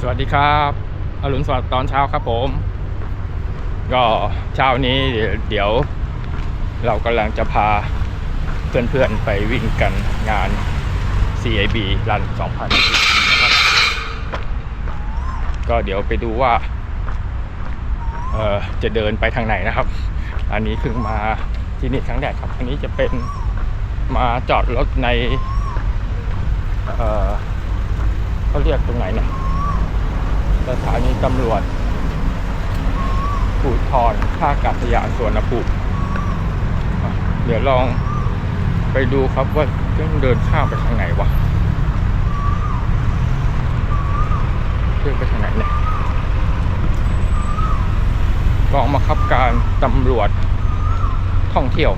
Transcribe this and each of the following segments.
สวัสดีครับอรุณสวัสดิ์ตอนเช้าครับผม ก็เช้านี้เดี๋ยวเรากำลังจะพาเพื่อนๆไปวิ่งกันงาน CIB รัน 2020นะครับก็เดี๋ยวไปดูว่าเอ่อจะเดินไปทางไหนนะครับ อันนี้เพิ่งมาที่นี่ครั้งแรกครับ อันนี้จะเป็นมาจอดรถใน เอ่อเขาเรียกตรงไหนเนี่ย สถานีตำรวจภูทรท่ากาศยานสวนภูมิเดี๋ยวลองไปดูครับว่าต้องเดินข้ามไปทางไหนวะเดินไปทางไหนเนี่ยกองมาคับการตำรวจท่องเที่ยว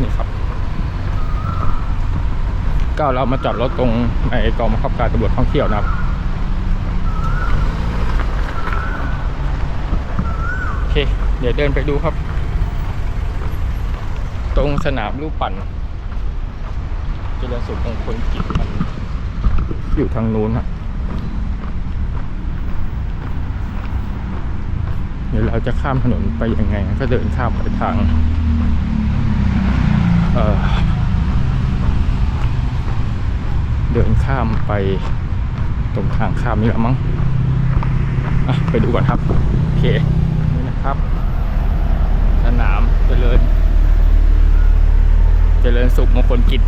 นี่ครับก็เรามาจอดรถตรงในกองบังคับการตำรวจท่องเที่ยวนะครับ โอ เค เดี๋ยวเดินไปดูครับ ตรงสนามลูกปั่นเจริญสุขมงคลกิจมันอยู่ทางนู้นครับเดี๋ยวเราจะข้ามถนนไปยังไง ก็เดินข้ามไปทาง เอ่อ เดินข้ามไปตรงทางข้ามนี่แหละมั้ง อะ ไปดูก่อนครับ โอเค ครับ สนามเจริญ เจริญสุขมงคลกิจ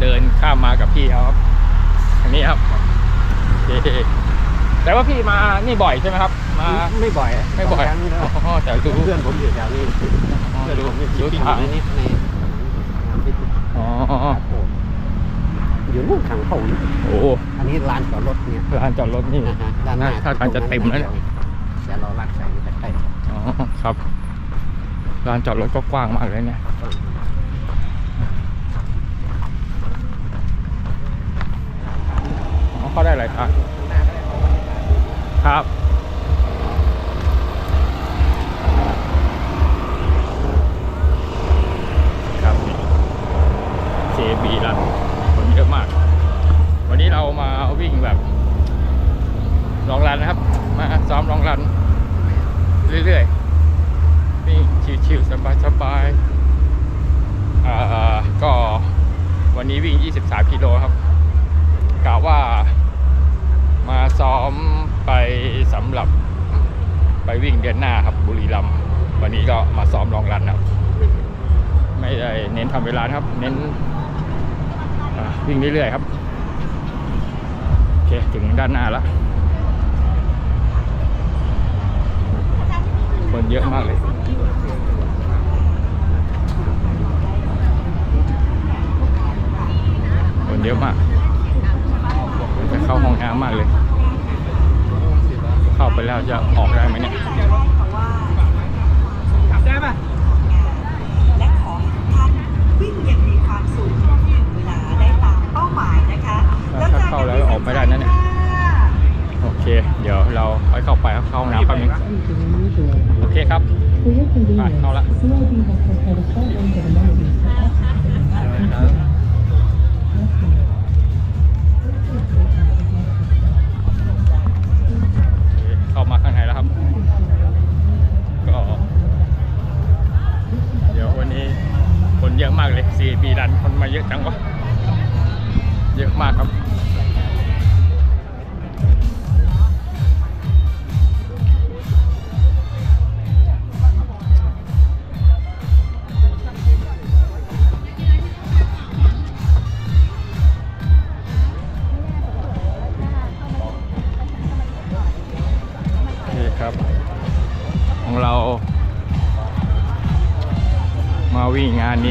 เดินข้ามมากับพี่เขาครับอันนี้ครับโอเคแต่ว่าพี่มานี่บ่อยใช่ไหมครับ มาไม่บ่อยะไม่บ่อยสงครั้งแล้วอ๋อแต่รู้เพื่อนผมอยู่แถวนี้เพื่อนรู้ผมอยู่รู้ที่ทางในนี้ในงานที่อ๋อ อยู่นู่นทางเข้านี่โอ้อันนี้ลานจอดรถเนี่ยลานจอดรถนี่นะฮะด้านหน้าถ้าทางจะเต็มแล้วเนี่ยเดี๋ยวเราลักใส่ไปใกล้อ๋อครับลานจอดรถก็กว้างมากเลยเนี่ยอ๋อเข้าได้หลายทางครับครับนี่ JB รันคน เยอะมาก วันนี้เรามาวิ่งแบบลองรันนะครับ มาซ้อมลองรัน เรื่อยๆวิ่งชิวๆสบายๆอ่าก็วันนี้วิ่ง 23 กิโลครับกะว่ามาซ้อมไปสำหรับไปวิ่งเดือนหน้าครับบุรีรัมย์วันนี้ก็มาซ้อมลองรันครับ ไม่ได้เน้นทำเวลาครับ เน้น วิ่งเรื่อยๆครับ โอเค ถึงด้านหน้าแล้ว คนเยอะมากเลยคนเยอะมากจะเข้าห้องน้ำมากเลย เข้าไปแล้วจะออกได้ไหมเนี่ย น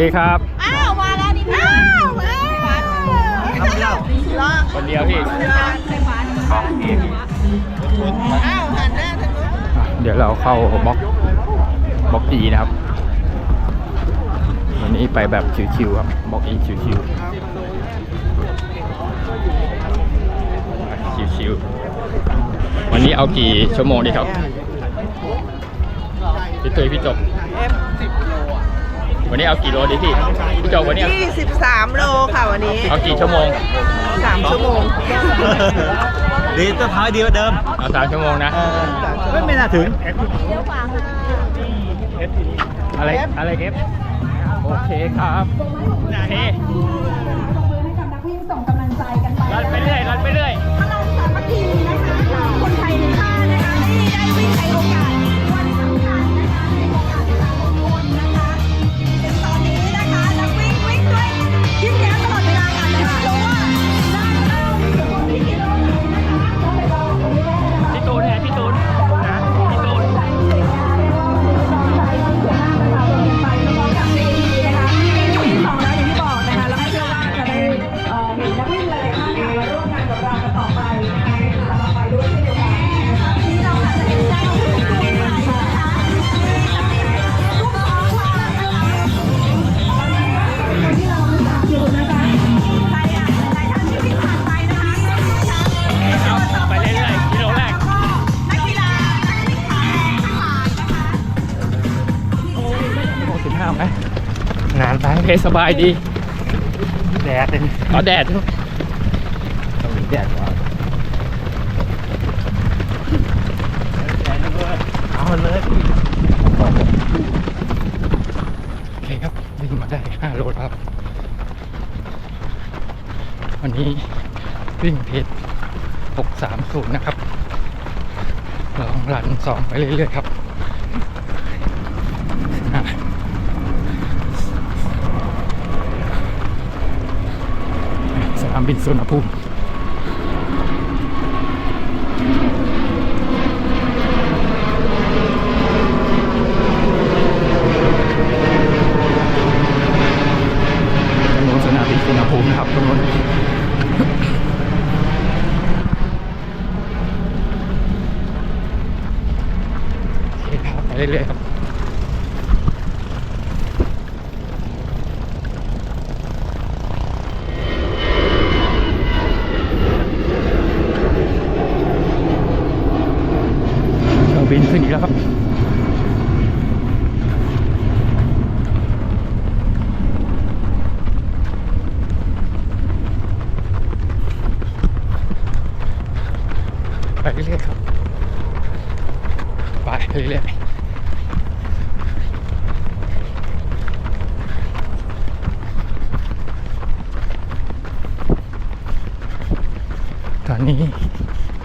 ดีครับ อ้าวมาแล้วนี่อ้าวอ้าวรอคนเดียวพี่อ้าวหันหน้าทางนู้นอะเดี๋ยวเราเข้าบล็อกบล็อกอีนะครับวันนี้ไปแบบชิวๆครับบล็อกอีชิวๆชิวๆวันนี้เอากี่ชั่วโมงดีครับพี่ตุ้ยพี่จบ วันนี้เอากี่โลดีพี่พี่จบวันนี้เอา23 โลค่ะวันนี้ เอากี่ชั่วโมง 3 ชั่วโมง ดีต้นท้ายดีกว่าเดิมเอาสามชั่วโมงนะ ไม่ไม่น่าถึง อะไร อะไรเอฟโอเคครับโอเครันไปเรื่อยรันไปเรื่อย พลังสามัคคีนะคะ คนไทยในชาตินะคะที่ได้วิ่งในโอกาสวันส สบายดี แดดเลยเอาแดดด้วยต้องมีแดดก่อนเอาเลยโอเคครับวิ่งมาได้ห้าโลแล้วครับ วันนี้วิ่งเพจหกสามศูนย์นะครับ ลองรันสองไปเรื่อยๆครับ สนามบินสุวรรณภูมิ ตรงนู้นสนามบินสุวรรณภูมินะครับตรงนู้นโอเคครับไปเรื่อยๆครับ เครื่องบินขึ้นอีกแล้วครับ ไปเรื่อยๆครับ ไปเรื่อยๆตอนนี้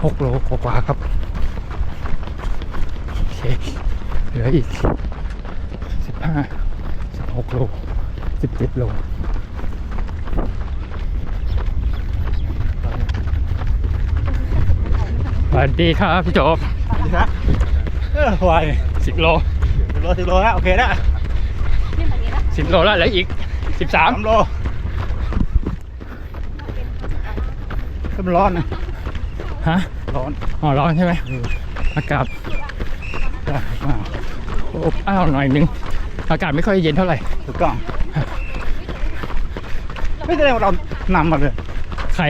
หกโลกว่าครับ โอเค เหลืออีกสิบห้าสิบหกโลสิบเจ็ดโลสวัสดีครับ พี่โจบ ดีครับเออวายสิบโลสิบโลสิบโลแล้วโอเคแล้วสิบโลแล้วเหลืออีกสิบสามสามโลก็มันร้อนนะฮะร้อนอ๋อร้อนใช่ไหมอากาศได้มากอบอ้าวหน่อยนึงอากาศไม่ค่อยเย็นเท่าไหร่ถูกต้องไม่แสดงว่าเรานำมาเลย ใคร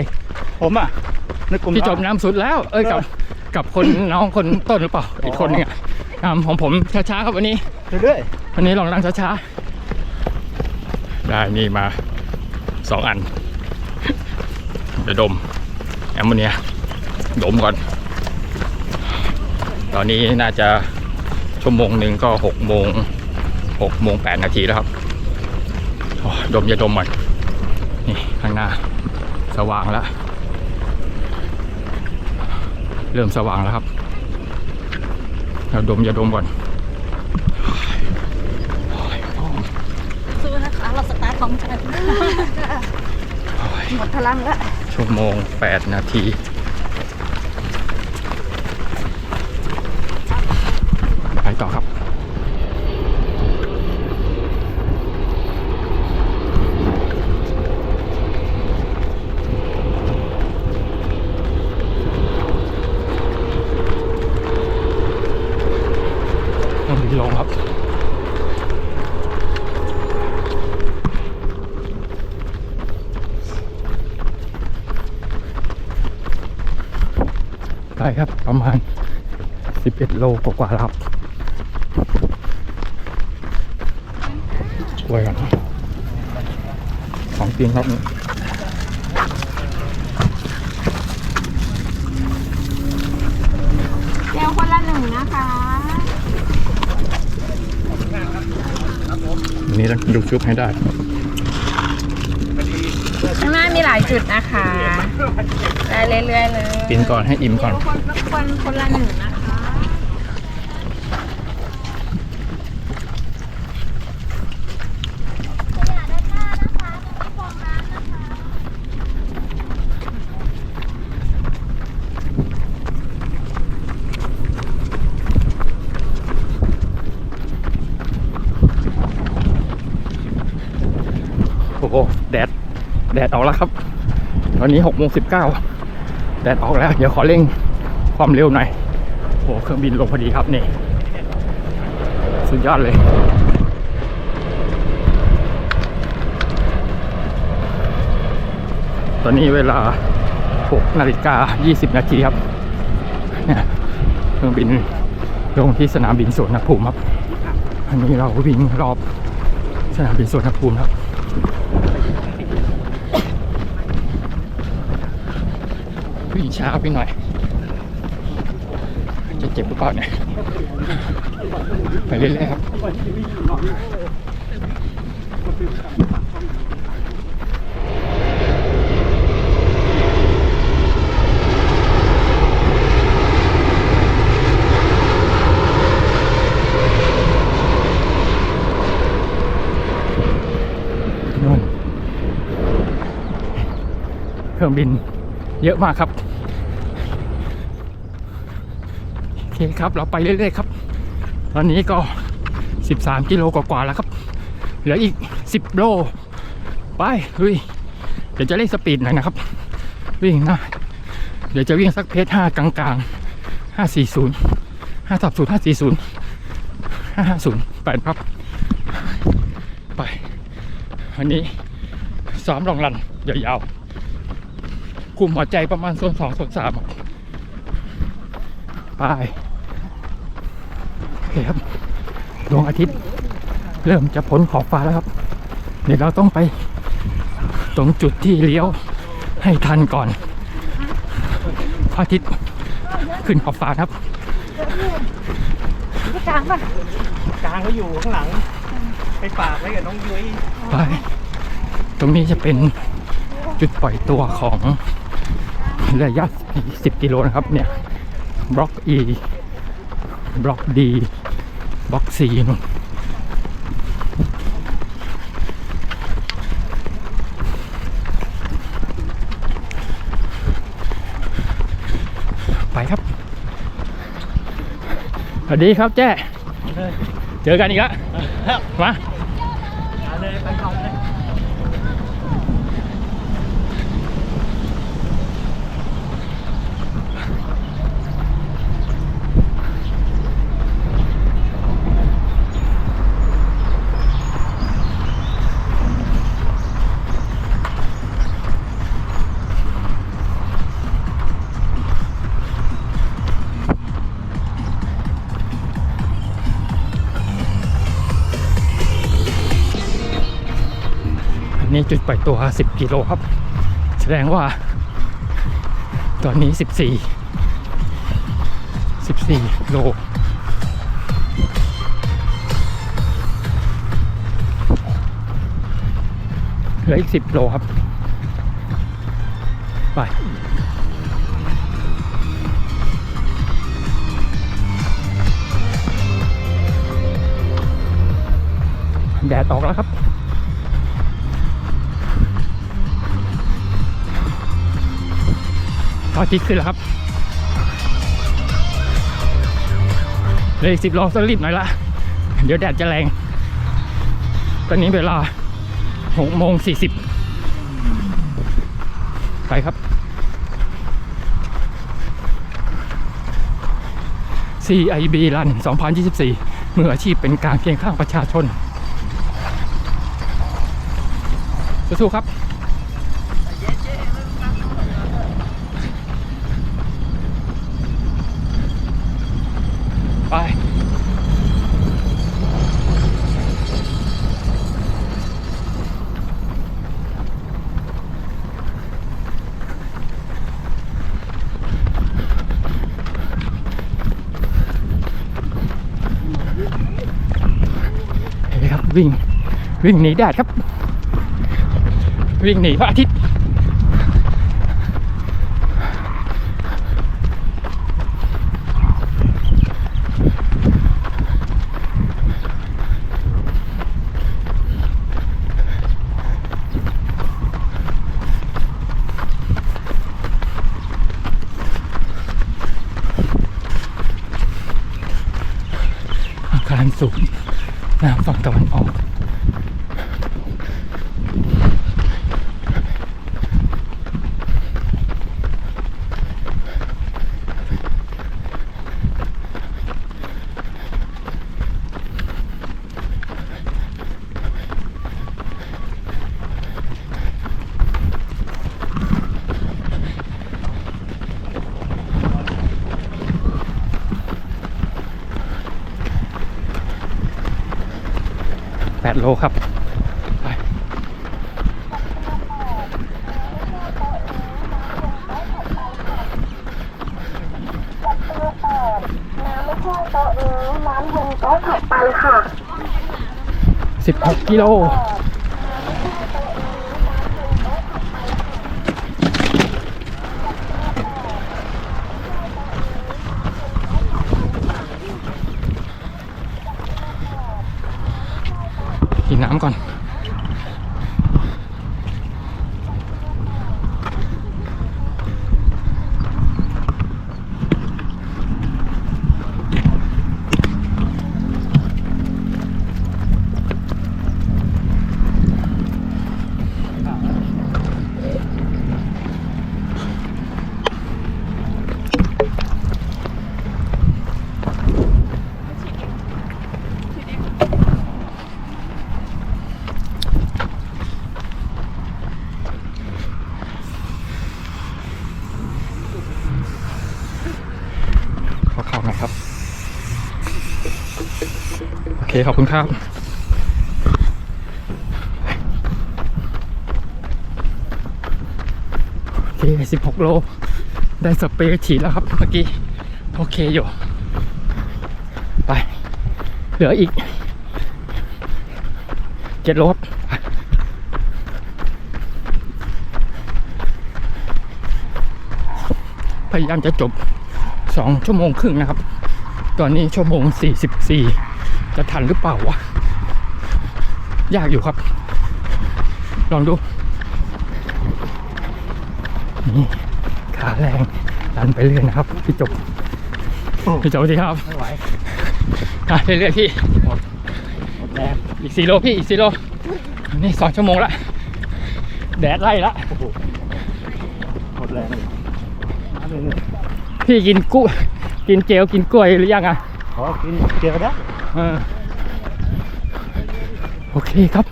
ผมอะในกลุ่มพี่จบน้ำสุดแล้ว เอ้ยกับกับคนน้องคนต้นหรือเปล่าอีกคนนึงอะ อ่าของผมช้าๆครับวันนี้เรื่อยวันนี้ลองนั่งช้าๆ ได้นี่มาสองอันเดี๋ยวดมแอมโมเนียดมก่อน ตอนนี้น่าจะชั่วโมงหนึ่งก็หกโมงหกโมงแปดนาทีแล้วครับโอ้ดมอย่าดมหน่อยนี่ข้างหน้า สว่างแล้ว เริ่มสว่างแล้วครับ เราดมอย่าดมก่อนสู้นะคะ เราสตาร์ทพร้อมกันหมดพลังแล้วชั่วโมง 8 นาทีต่อครับ ต้องบินลงครับ ใกล้ครับ ประมาณ 11 โลกว่าๆแล้วครับกล้วยกันของจริงครับ เจลคนละหนึ่งนะคะ วั นนี้ต้องดูชุบให้ได้ ข้างหน้ามีหลายจุดนะคะ ได้เรื่อยๆเลย กินก่อนให้อิ่มก่อนคนคนคนละหนึ่งนะคะ โอ้โหแดด แดออกแล้วครับ ตอนนี้หกโมงสิบเก้าแดดออกแล้ว เดี๋ยวขอเร่งความเร็วหน่อยโอ้เครื่องบินลงพอดีครับนี่ สุดยอดเลย ตอนนี้เวลา6นาฬิกา 20 นาทีครับเนี่ยเครื่องบินลงที่สนามบินสุวนภูมิครับ อันนี้เราวิ่งรอบสนามบินสุวนภูมิครับ วิ่งช้าไปหน่อย จะเจ็บหรือเปล่าเนี่ย ไปเรื่อยๆครับนู่นเครื่องบินเยอะมากครับ โอ เคครับ เราไปเรื่อยๆครับ ตอนนี้ก็ 13 กิโลกว่าๆแล้วครับ เหลืออีก 10 โล ไปลุยเดี๋ยวจะเล่นสปีดหน่อยนะครับ วิ่งนะเดี๋ยวจะวิ่งสักเพจ5กลางๆ540 530 540 550ไปครับ ไป วันนี้ซ้อมลองรันยาวๆคุมหัวใจประมาณโซนสองโซนสามไป คครับดวงอาทิตย์ เริ่มจะพ้นขอบฟ้าแล้วครับ เดี๋ยวเราต้องไป ตรงจุดที่เลี้ยวให้ทันก่อนพระอาทิตย์ขึ้นขอบฟ้าครับกลางเขาอยู่ข้างหลัง ไปฝากไว้กับน้องยุ้ยไปตรงนี้จะเป็นจุดปล่อยตัวของระยะ 10 กิโลนะครับเนี่ยบล็อก E บล็อก D บล็อก C นู่นไปครับ สวัสดีครับแจ้ เจอกันอีกแล้ว มาเลยไปก่อนเลย จุดปล่อยตัว 10 กิโลครับ แสดงว่า ตอนนี้ 14 14 โลเหลืออีก 10 โลครับ ไปแดดออกแล้วครับ พระอาทิตย์ขึ้นแล้วครับเลยสิบโลต้องรีบหน่อยละ เดี๋ยวแดดจะแรง ตอนนี้เวลาหกโมงสี่สิบไปครับ CIB รัน2024 มืออาชีพเป็นกลารเพียงข้างประชาชนสู้ๆครับ ไป เห็นไหมครับวิ่ง วิ่งหนีแดดครับ วิ่งหนีพระอาทิตย์อาคารสูงน้ำฝั่งตะวันออก 8 โลครับไป16กิโล กินน้ำก่อน ขอเข้าหน่อยครับ โอเค ขอบคุณครับ โอเค16โล ได้สเปรย์ฉีดแล้วครับ เมื่อกี้ โอเคอยู่ ไป เหลืออีกเจ็ดโลครับพยายามจะจบสองชั่วโมงครึ่งนะครับ ตอนนี้ชั่วโมงสี่สิบสี่ จะทันหรือเปล่าวะ ยากอยู่ครับ ลองดู นี่ขาแรงดันไปเรื่อยนะครับ พี่จบพี่จบดีครับ ไม่ไหวอะเรื่อยๆพี่แรงอีกสี่โลพี่ อีกสี่โล นี่สองชั่วโมงละ แดดไล่ละ โอ้โหหมดแรงเลยน้ำเลยพี่กินกุ้ยกินเจลกินกล้วยหรือยังอะขอกินเจอได้เออ โอเคครับ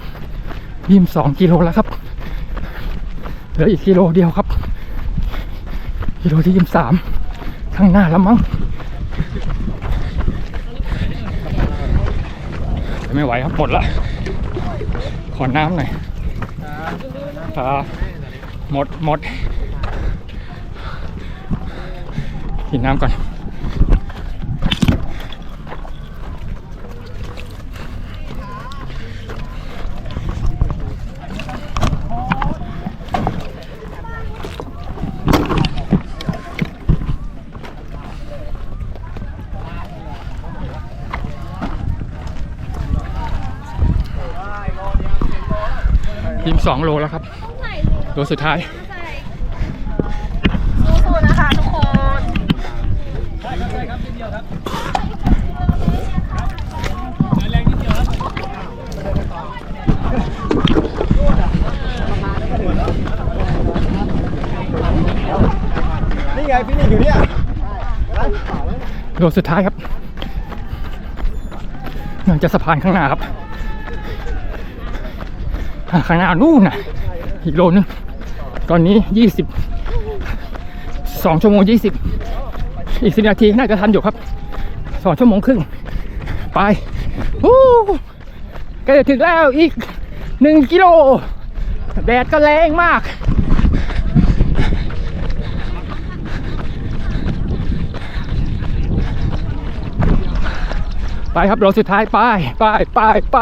ยิมสองกิโลแล้วครับ เหลืออีกกิโลเดียวครับ กิโลที่ยิมสามข้างหน้าแล้วมั้งไม่ไหวครับหมดละ ขอน้ำหน่อยครับหมดหมดกินน้ำก่อน สองโลแล้วครับ โลสุดท้ายสู้ๆนะคะทุกคนได้ครับได้ครับนิดเดียวครับแรงวนี่ไงพี่นี่อยู่เนี่ยโลสุดท้ายครับหลังจะสะพานข้างหน้าครับ ข้างหน้านู่นน่ะ อีกโลนึง ตอนนี้ยี่สิบสองชั่วโมงยี่สิบอีกสิบนาทีน่าจะทันอยู่ครับสองชั่วโมงครึ่ง ไปวู้ใกล้จะถึงแล้วอีกหนึ่งกิโล แดดก็แรงมาก ไปครับโลสุดท้าย ไปไปไปไป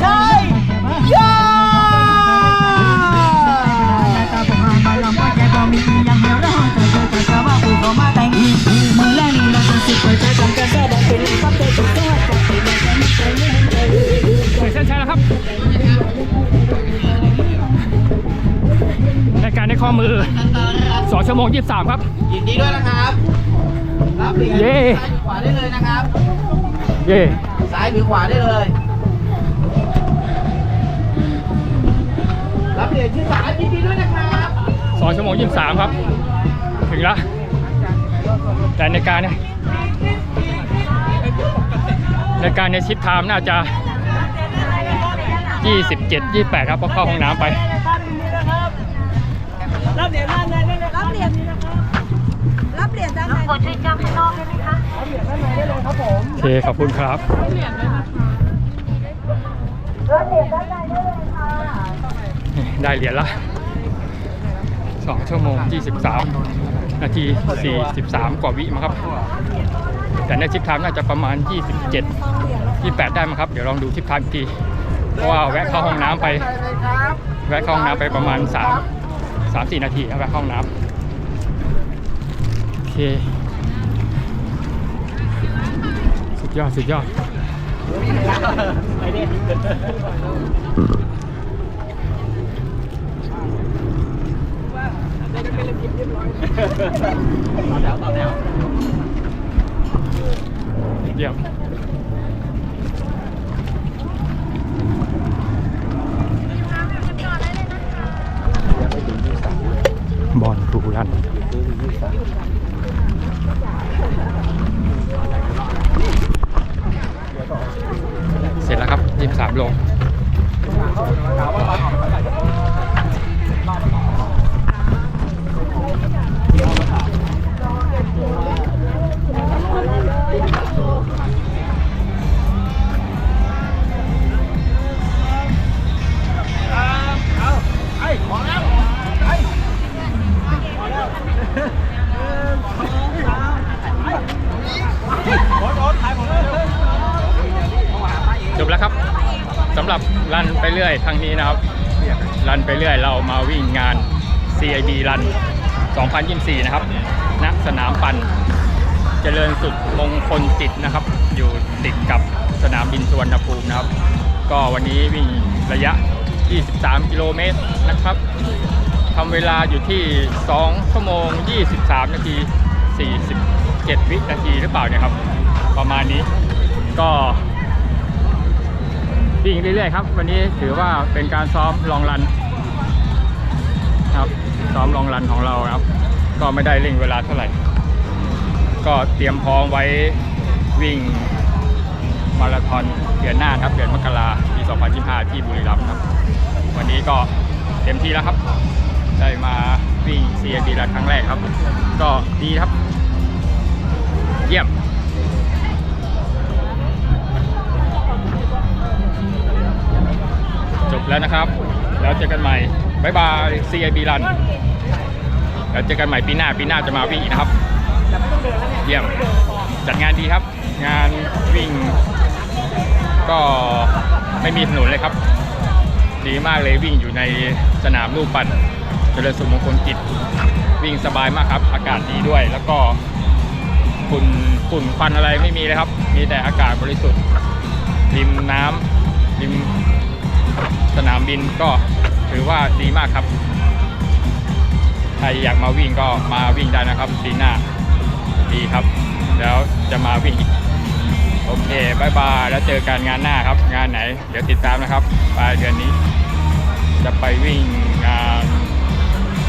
ใช่ยาถึงเส้นชัยแล้วครับในการในข้อมือ2ชั่วโมง 23 ครับ ยินดีด้วยนะครับ รับเหรียญเย้ซ้ายหรือขวาได้เลยนะครับ เย่ซ้ายหรือขวาได้เลย รับเหรียญชื่อสามยินดีด้วยนะครับ2ชั่วโมง23ครับ ถึงแล้วแต่ในการเนี่ยในการในชิปไทม์น่าจะ 27 28 ครับเพราะเข้าห้องน้ำไป รับเหรียญด้านในได้เลยรับเหรียญรับเหรียญด้านใน โอเคขอบคุณครับได้เหรียญละ2ชั่วโมง 23 นาที 43 กว่าวิมั้งครับ แต่ในชิปไทม์น่าจะประมาณ 27 28 ได้มั้งครับ เดี๋ยวลองดูชิปไทม์อีกทีเพราะว่าแวะเข้าห้องน้ำไป แวะเข้าห้องน้ำไปประมาณ 3 3 4 นาทีครับแวะเข้าห้องน้ำโอเค ยอดสุดยอดเยี่ยมบอลทูรัน 2024 นะครับณสนามปั่นเจริญสุดมงคลจิตนะครับ อยู่ติดกับสนามบินสุวรรณภูมินะครับ ก็วันนี้วิ่งระยะ 23 กิโลเมตรนะครับทำเวลาอยู่ที่ 2 ชั่วโมง 23 นาที 47 วินาทีหรือเปล่าเนี่ยครับ ประมาณนี้ก็วิ่งเรื่อยๆครับ วันนี้ถือว่าเป็นการซ้อมลองรันครับ ซ้อมลองรันของเราครับ ก็ไม่ได้เร่งเวลาเท่าไหร่ ก็เตรียมพร้อมไว้วิ่งมาราธอนเดือนหน้าครับเดือนมกราปี 2025 ที่บุรีรัมย์ครับ วันนี้ก็เต็มที่แล้วครับ ได้มาวิ่ง CAB รันครั้งแรกครับ ก็ดีครับ เยี่ยมจบแล้วนะครับ แล้วเจอกันใหม่ บายบาย CIB รันแล้วเจอกันใหม่ปีหน้าปีหน้าจะมาวิ่งอีกนะครับ เยี่ยม จัดงานดีครับ งานวิ่ง ก็ไม่มีถนนเลยครับ ดีมากเลยวิ่งอยู่ในสนามลูกปั่นเจริญสุขมงคลกิจ วิ่งสบายมากครับ อากาศดีด้วย แล้วก็ฝุ่นฝุ่นควันอะไรไม่มีเลยครับ มีแต่อากาศบริสุทธิ์ริมน้ำริมสนามบินก็ ถือว่าดีมากครับ ใครอยากมาวิ่งก็มาวิ่งได้นะครับปีหน้าดีครับ แล้วจะมาวิ่งอีกโอเคบายบายแล้วเจอกันงานหน้าครับ งานไหน เดี๋ยวติดตามนะครับปลายเดือนนี้ จะไปวิ่งงาน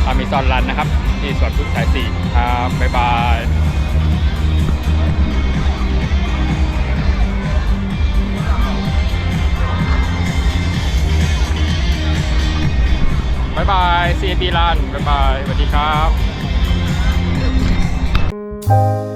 อ m มิซอนรันนะครับ ที่สวนพุทธสายสี่ครับบายบาย บ๊ายบาย CAP ลานบ๊ายบายสวัสดีครับ